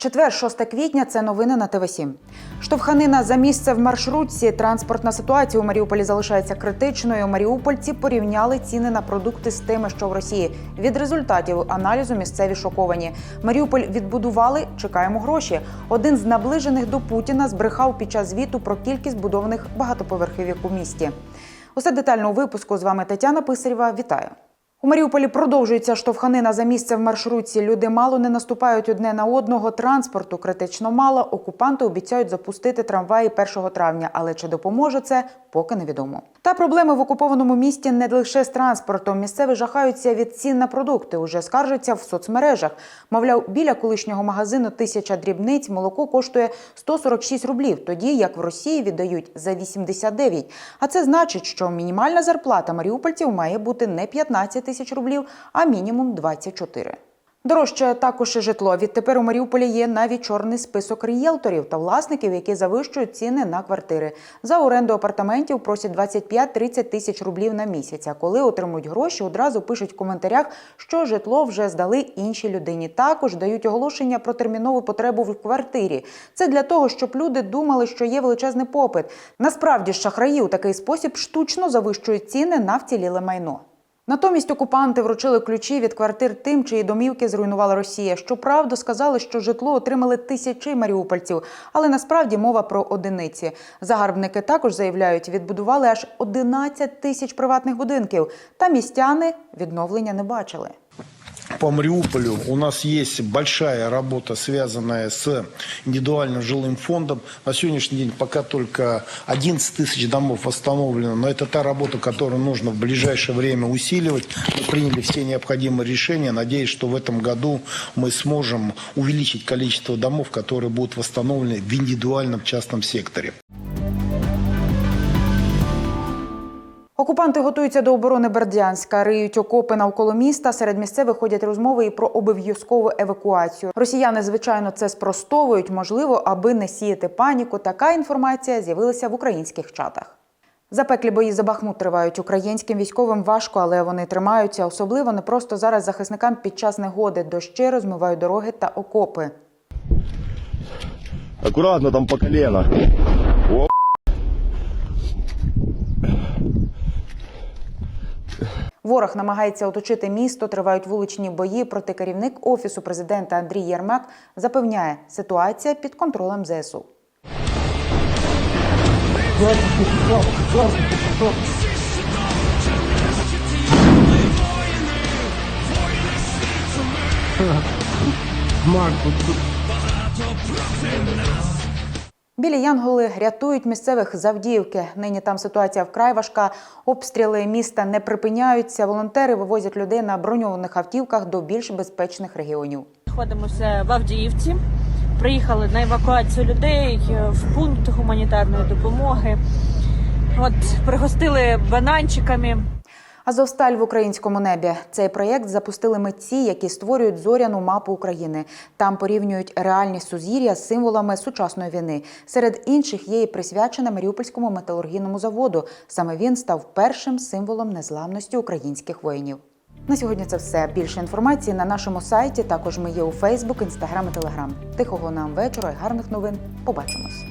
Четвер, 6 квітня. Це новини на ТВ 7 Штовханина за місце в маршрутці. Транспортна ситуація у Маріуполі залишається критичною. Маріупольці порівняли ціни на продукти з тими, що в Росії. Від результатів аналізу місцеві шоковані. Маріуполь відбудували. Чекаємо гроші. Один з наближених до Путіна збрехав під час звіту про кількість будованих багатоповерхівок у місті. Усе детально у випуску. З вами Тетяна Писарєва. Вітаю. У Маріуполі продовжується штовханина за місце в маршрутці. Люди мало не наступають одне на одного. Транспорту критично мало. Окупанти обіцяють запустити трамваї 1 травня, але чи допоможе це, поки невідомо. Та проблеми в окупованому місті не лише з транспортом. Місцеві жахаються від цін на продукти. Уже скаржаться в соцмережах. Мовляв, біля колишнього магазину тисяча дрібниць молоко коштує 146 рублів, тоді як в Росії віддають за 89. А це значить, що мінімальна зарплата маріупольців має бути не 15 тисяч рублів, а мінімум 24. Дорожче також і житло. Відтепер у Маріуполі є навіть чорний список рієлторів та власників, які завищують ціни на квартири. За оренду апартаментів просять 25-30 тисяч рублів на місяць. А коли отримують гроші, одразу пишуть в коментарях, що житло вже здали іншій людині. Також дають оголошення про термінову потребу в квартирі. Це для того, щоб люди думали, що є величезний попит. Насправді шахраї у такий спосіб штучно завищують ціни на вціліле майно. Натомість окупанти вручили ключі від квартир тим, чиї домівки зруйнувала Росія. Щоправда, сказали, що житло отримали тисячі маріупольців, але насправді мова про одиниці. Загарбники також заявляють, відбудували аж 11 тисяч приватних будинків. Та містяни відновлення не бачили. По Мариуполю у нас есть большая работа, связанная с индивидуальным жилым фондом. На сегодняшний день пока только 11 тысяч домов восстановлено, но это та работа, которую нужно в ближайшее время усиливать. Мы приняли все необходимые решения. Надеюсь, что в этом году мы сможем увеличить количество домов, которые будут восстановлены в индивидуальном частном секторе. Окупанти готуються до оборони Бердянська, риють окопи навколо міста. Серед місцевих ходять розмови і про обов'язкову евакуацію. Росіяни, звичайно, це спростовують, можливо, аби не сіяти паніку. Така інформація з'явилася в українських чатах. Запеклі бої за Бахмут тривають. Українським військовим важко, але вони тримаються. Особливо не просто зараз захисникам під час негоди. Дощі розмивають дороги та окопи. Аккуратно там по колено. Ворог намагається оточити місто, тривають вуличні бої. Проти керівник офісу президента Андрій Єрмак запевняє, ситуація під контролем ЗСУ. Білі янголи рятують місцевих з Авдіївки. Нині там ситуація вкрай важка. Обстріли міста не припиняються. Волонтери вивозять людей на броньованих автівках до більш безпечних регіонів. Знаходимося в Авдіївці. Приїхали на евакуацію людей е, в пункт гуманітарної допомоги. От пригостили бананчиками. Азовсталь в українському небі. Цей проєкт запустили митці, які створюють зоряну мапу України. Там порівнюють реальні сузір'я з символами сучасної війни. Серед інших є і присвячена Маріупольському металургійному заводу. Саме він став першим символом незламності українських воїнів. На сьогодні це все. Більше інформації на нашому сайті. Також ми є у Фейсбук, Інстаграм і Телеграм. Тихого нам вечора і гарних новин. Побачимось.